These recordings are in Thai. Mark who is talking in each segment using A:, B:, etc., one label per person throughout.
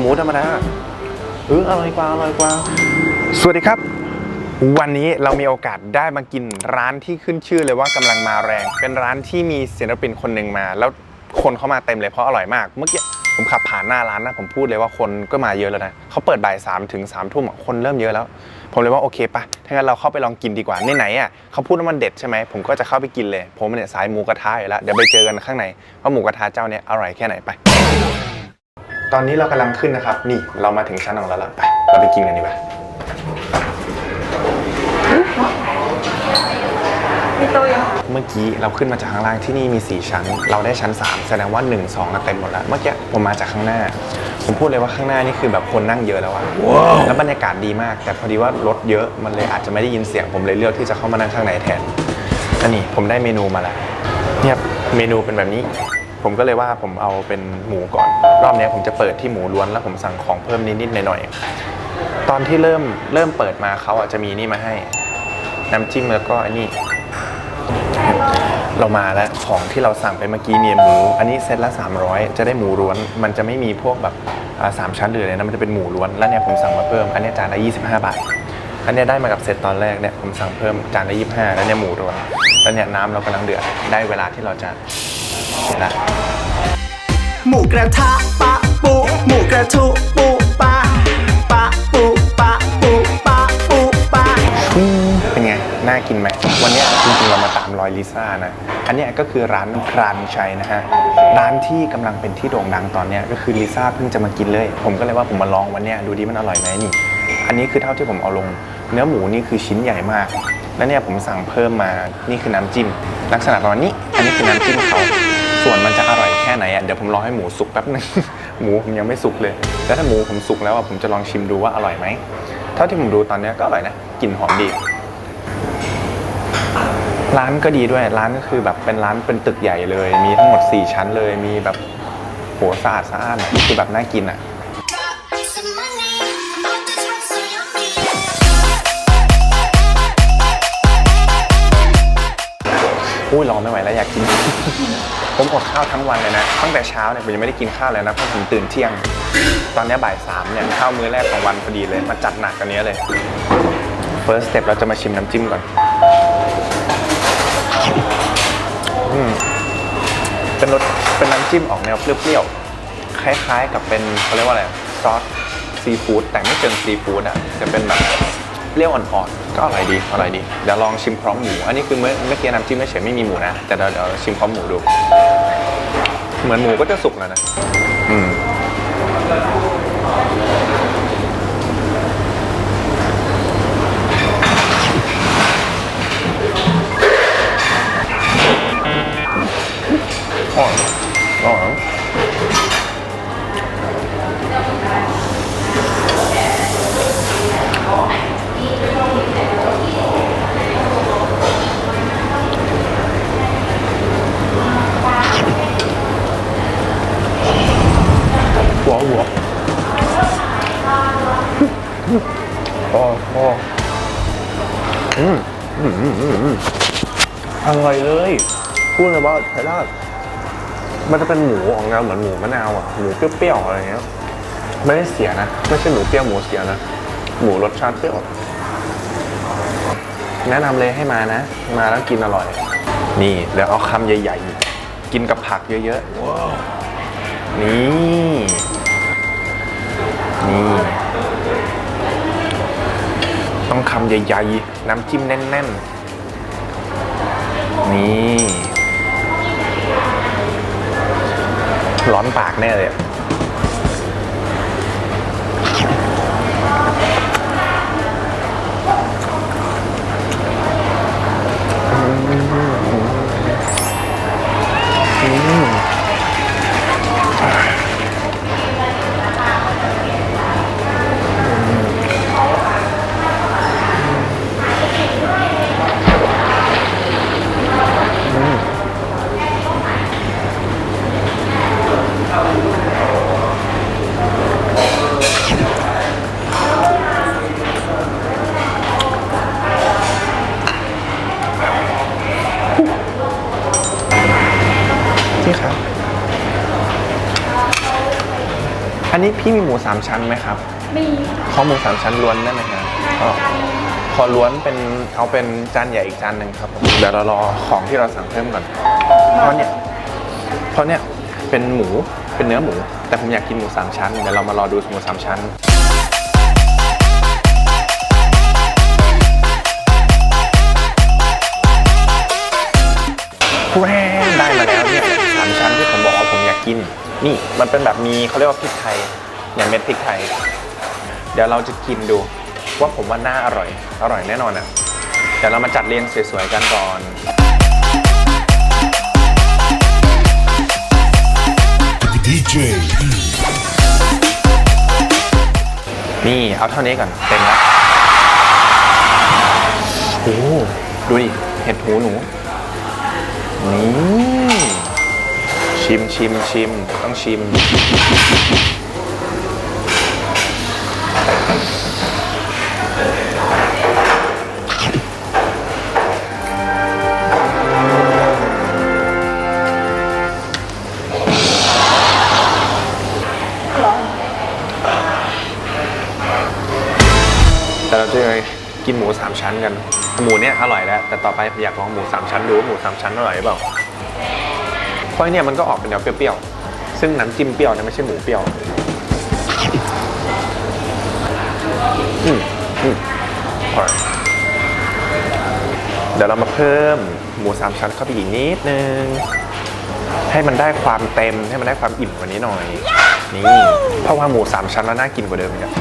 A: หมูธรรมดาเอออร่อยกว่าอร่อยกว่า สวัสดีครับ วันนี้เรามีโอกาสได้มากินร้านที่ขึ้นชื่อเลยว่ากำลังมาแรง เป็นร้านที่มีศิลปินคนหนึ่งมา แล้วคนเข้ามาเต็มเลยเพราะอร่อยมาก เมื่อกี้ผมขับผ่านหน้าร้านนะผมพูดเลยว่าคนก็มาเยอะแล้วนะเขาเปิดบ่ายสามถึงสามทุ่มคนเริ่มเยอะแล้ว ผมเลยว่าโอเคปะถ้างั้นเราเข้าไปลองกินดีกว่าในไหนๆอะเขาพูดว่ามันเด็ดใช่ไหมผมก็จะเข้าไปกินเลย ผมเนี่ยสายหมูกระทะอยู่แล้วเดี๋ยวไปเจอกันข้างในว่าหมูกระทะเจ้าเนี่ยอร่อยแค่ไหนไป ตอนนี้เรากำลังขึ้นนะครับ นี่เรามาถึงชั้นของเราแล้วไป เราไปกินกันดีกว่า
B: มีโตยัง
A: เมื่อกี้เราขึ้นมาจากข้างล่างที่นี่มี 4 ชั้น เราได้ชั้น 3 แสดงว่า 1 2นะเต็มหมดแล้ว เมื่อกี้ผมมาจากข้างหน้า ผมพูดเลยว่าข้างหน้านี่คือแบบคนนั่งเยอะแล้วอะแล้วบรรยากาศดีมาก แต่พอดีว่ารถเยอะมันเลยอาจจะไม่ได้ยินเสียง ผมเลยเลือกที่จะเข้ามานั่งข้างในแทนอันนี้ผมได้เมนูมาแล้วเนี่ยเมนูเป็นแบบนี้ ผมก็เลยว่าผมเอาเป็นหมูก่อน รอบนี้ผมจะเปิดที่หมูล้วนแล้วผมสั่งของเพิ่มนิดๆหน่อยๆตอนที่เริ่มเริ่มเปิดมาเขาอาจจะมีนี่มาให้ น้ำจิ้มแล้วก็อันนี้ เรามาแล้วของที่เราสั่งไปเมื่อกี้เนี่ยหมู อันนี้เซตละ 300 จะได้หมูล้วน มันจะไม่มีพวกแบบสามชั้นหรืออะไรนะมันจะเป็นหมูล้วน แล้วเนี่ยผมสั่งมาเพิ่ม อันนี้จานละ 25 บาทอันนี้ได้มากับเซตตอนแรกเนี่ยผมสั่งเพิ่มจานละ 25 แล้วเนี่ยหมูล้วนแล้วเนี่ยน้ำเรากำลังเดือดได้เวลาที่เราจะ เสร็จละ
C: หมูกระทะปะปุหมูกระทุปุปะปะปุปะปุปะปุปะ
A: อืมเป็นไง น่ากินไหม วันเนี้ยจริงๆ เรามาตามรอยลิซ่านะ อันเนี้ยก็คือร้านพรานชัยนะฮะ ร้านที่กำลังเป็นที่โด่งดังตอนเนี้ยก็คือลิซ่าเพิ่งจะมากินเลย ผมก็เลยว่าผมมาลองวันเนี้ยดูดิมันอร่อยไหมนี่ อันนี้คือเท่าที่ผมเอาลง เนื้อหมูนี่คือชิ้นใหญ่มาก แล้วเนี่ยผมสั่งเพิ่มมา นี่คือน้ำจิ้ม ลักษณะประมาณนี้ อันนี้คือน้ำจิ้มเขา ส่วนมันจะอร่อยแค่ไหนอะเดี๋ยวผมรอให้หมูสุกแป๊บนึง หมูผมยังไม่สุกเลยแล้วถ้าหมูผมสุกแล้วอะผมจะลองชิมดูว่าอร่อยไหมเท่าที่ผมดูตอนเนี้ยก็อร่อยนะกลิ่นหอมดี ร้านก็ดีด้วยร้านก็คือแบบเป็นร้านเป็นตึกใหญ่เลย มีทั้งหมด 4 ชั้นเลยมีแบบโหสะอาดสะอ้านคือแบบน่ากินอะ อุ้ยรอไม่ไหวแล้วอยากกิน ผมอดข้าวทั้งวันเลยนะ ตั้งแต่เช้าเนี่ยผมยังไม่ได้กินข้าวเลยนะเพราะผมตื่นเที่ยง ตอนนี้บ่ายสามเนี่ยข้าวมื้อแรกของวันพอดีเลยมาจัดหนักกันเนี้ยเลย first step เราจะมาชิมน้ำจิ้มก่อนอืมเป็นรสเป็นน้ำจิ้มออกแนวเปรี้ยวๆ คล้ายๆ กับเป็นเขาเรียกว่าอะไรซอสซีฟู้ดแต่ไม่เชิงซีฟู้ดอะ จะเป็นแบบ เปรี้ยวอ่อนๆก็อร่อยดีอร่อยดีเดี๋ยวลองชิมพร้อมหมู อันนี้คือเมื่อเมื่อกี้น้ำจิ้มไม่เฉยไม่มีหมูนะ แต่เดี๋ยวเดี๋ยวชิมพร้อมหมูดู เหมือนหมูก็จะสุกแล้วนะ อืม พูดเลยว่าใช้ได้มันจะเป็นหมูออกแนวเหมือนหมูมะนาวอะหมูเปรี้ยวๆอะไรเงี้ยไม่ได้เสียนะ ไม่ใช่หมูเปรี้ยวหมูเสียนะ หมูรสชาติเปรี้ยวแนะนำเลยให้มานะ มาแล้วกินอร่อย นี่เดี๋ยวเอาคำใหญ่ๆ กินกับผักเยอะๆนี่ นี่ ต้องคำใหญ่ๆ น้ำจิ้มแน่นๆ นี่ ร้อนปากแน่เลย อะนนี้พี่มีหมูสามชั้นไหมครับ
B: มี
A: ขอหมูสามชั้นล้วนได้ไหมครับอ๋อขอล้วนเป็นเอาเป็นจานใหญ่อีกจานหนึ่งครับผมเดี๋ยวเรารอของที่เราสั่งเพิ่มก่อนเพราะเนี่ยเพราะเนี่ยเป็นหมูเป็นเนื้อหมู แต่ผมอยากกินหมูสามชั้นเดี๋ยวเรามารอดูหมูสามชั้นแร่ได้มาแล้วเนี่ยสามชั้นที่ผมบอกว่าผมอยากกิน นี่มันเป็นแบบมีเขาเรียกว่าพริกไทยอย่างเม็ดพริกไทย เดี๋ยวเราจะกินดูว่าผมว่าน่าอร่อย อร่อยแน่นอนอะเดี๋ยวเรามาจัดเรียงสวยๆกันก่อน
D: DJ
A: นี่เอาเท่านี้ก่อนเต็มแล้วโอ้โหดูดิเห็ดหูหนูนี่ ชิมชิมชิมต้องชิม แต่เราจะกินหมูสามชั้นกัน หมูเนี่ยอร่อยแล้ว แต่ต่อไปอยากลองหมูสามชั้นดูว่าหมูสามชั้นอร่อยหรือเปล่า ราะเนี่ยมันก็ออกเป็นแนวเปรี้ยวๆ ซึ่งน้ำจิ้มเปรี้ยวเนี่ยไม่ใช่หมูเปรี้ยว อืมอืมอร่อยเดี๋ยวเรามาเพิ่มหมูสามชั้นเข้าไปอีกนิดนึง ให้มันได้ความเต็มให้มันได้ความอิ่มกว่านี้หน่อย นี่ เพราะว่าหมูสามชั้นแล้วน่ากินกว่าเดิมอีกอะ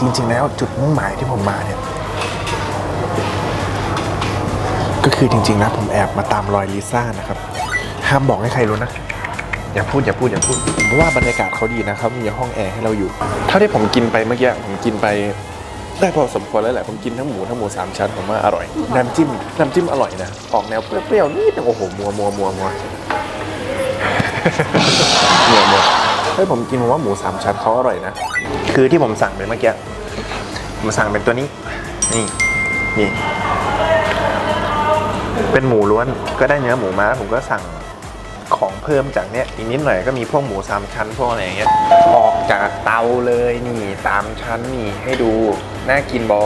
A: จริง ๆ แล้วจุดมุ่งหมายที่ผมมาเนี่ย ก็คือจริง ๆ นะผมแอบมาตามรอยลิซ่านะครับ ห้ามบอกให้ใครรู้นะ อย่าพูดอย่าพูดอย่าพูดเพราะว่าบรรยากาศเขาดีนะครับมีห้องแอร์ให้เราอยู่ เท่าที่ผมกินไปเมื่อกี้ผมกินไปได้พอสมควรแล้วแหละผมกินทั้งหมูทั้งหมูสามชั้นผมว่าอร่อย น้ำจิ้มน้ำจิ้มอร่อยนะออกแนวเปรี้ยวๆนิดนึงโอ้โหมัวมัวมัวมัวมัวมัวเฮ้ยผมกินผมว่าหมูสามชั้นเขาอร่อยนะ คือที่ผมสั่งไปเมื่อกี้ผมสั่งเป็นตัวนี้ นี่นี่ เป็นหมูล้วนก็ได้เนื้อหมูมาผมก็สั่งของเพิ่มจากเนี้ยอีกนิดหน่อยก็มีพวกหมูสามชั้นพวกอะไรอย่างเงี้ยออกจากเตาเลยนี่สามชั้นนี่ให้ดูน่ากินบอ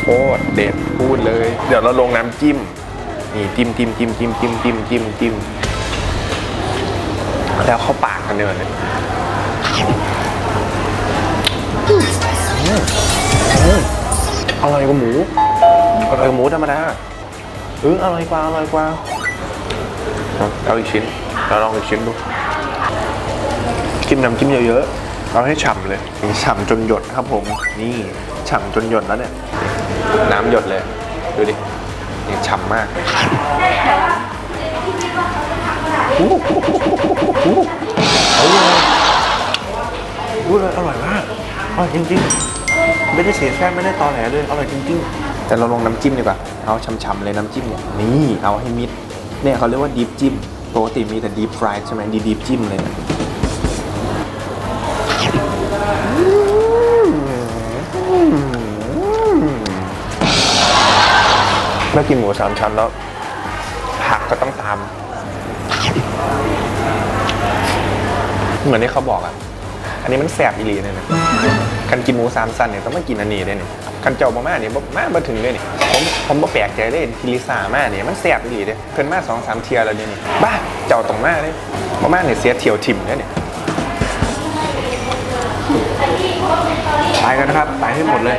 A: โคตรเด็ดพูดเลย เดี๋ยวเราลงน้ำจิ้มนี่จิ้มจิ้มจิ้มจิ้มจิ้มจิ้มจิ้มจิ้มแล้วเข้าปาก กันเลยเลยอืมอร่อยกว่าหมูอร่อยกว่าหมูธรรมดาเอออร่อยกว่าอร่อยกว่าเอาเอาอีกชิ้นเราลองอีกชิ้นดูจิ้มน้ำจิ้มเยอะๆเอาให้ฉ่ำเลยฉ่ำจนหยดครับผม นี่ฉ่ำจนหยดแล้วเนี่ย น้ำหยดเลย ดูดินี่ฉ่ำมาก อู้หูอู้หูเลยอู้ยอร่อยมากอร่อยจริงๆ ไม่ได้เสียแซ่ไม่ได้ตอแหลเลยอร่อยจริงๆ แต่เราลงน้ำจิ้มดีกว่าเอาช่ำๆเลยน้ำจิ้มเนี่ยนี่เอาให้มิดเนี่ยเขาเรียกว่าดีฟจิ้มปกติมีแต่ดีฟฟรายใช่ไหมดีดีฟจิ้มเลยนะเมื่อกินหมูสามชั้นแล้วผักก็ต้องตาม เหมือนที่เขาบอกอะ อันนี้มันแสบอีหลีเลยนะกันกินหมูสามสันเนี่ยต้องมากินอันนี้เลยนี่กันเจ้ามาม่าเนี่ยบ่มามาถึงเลยนี่ผมผมบ่แปลกใจเลยทีลิซ่ามาเนี่ยมันแสบอีหลีเลยเพิ่นมาสองสามเทียแล้วเนี่ยนี่บ้าเจ้าตรงมาเลยมาม่าเนี่ยเสียเที่ยวถิ่มเนี่ยเนี่ยไปกันนะครับไปให้หมดเลย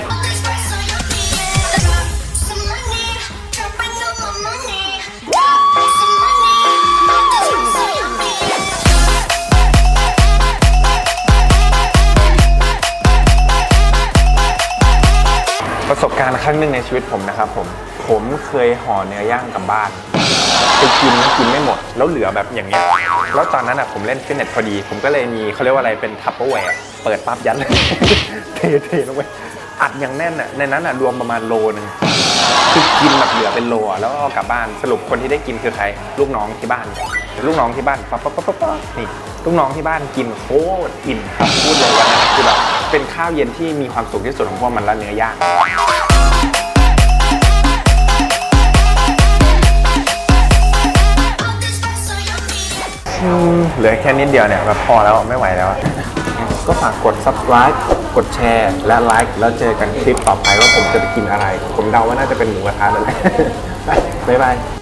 A: การณ์ครั้งหนึ่งในชีวิตผมนะครับผม ผมเคยห่อเนื้อย่างกลับบ้านไปกินแล้วกินไม่หมด แล้วเหลือแบบอย่างเงี้ยแล้วตอนนั้นอะผมเล่นฟิตเนสพอดี ผมก็เลยมีเขาเรียกว่าอะไรเป็นทัพเปอร์แวร์เปิดปั๊บยัดเลยเทเทลงไปอัดอย่างแน่นอะในนั้นอะรวมประมาณโลนึงคือกินแบบเหลือเป็นโลอะแล้วก็เอากลับบ้านสรุปคนที่ได้กินคือใคร ลูกน้องที่บ้าน ลูกน้องที่บ้านปั๊บปั๊บปั๊บปั๊บปั๊บนี่ลูกน้องที่บ้านกินโคตรอิ่มครับพูดเลยวันนั้นคือแบบเป็นข้าวเย็นที่มีความสุขที่สุดของพวกมันละเนื้อย่าง เหลือแค่นิดเดียวเนี่ยแบบพอแล้วไม่ไหวแล้ว ก็ฝากกด subscribe กดแชร์ และไลค์แล้วเจอกันคลิปต่อไปว่าผมจะไปกินอะไร ผมเดาว่าน่าจะเป็นหมูกระทะนั่นแหละไปบ๊ายบาย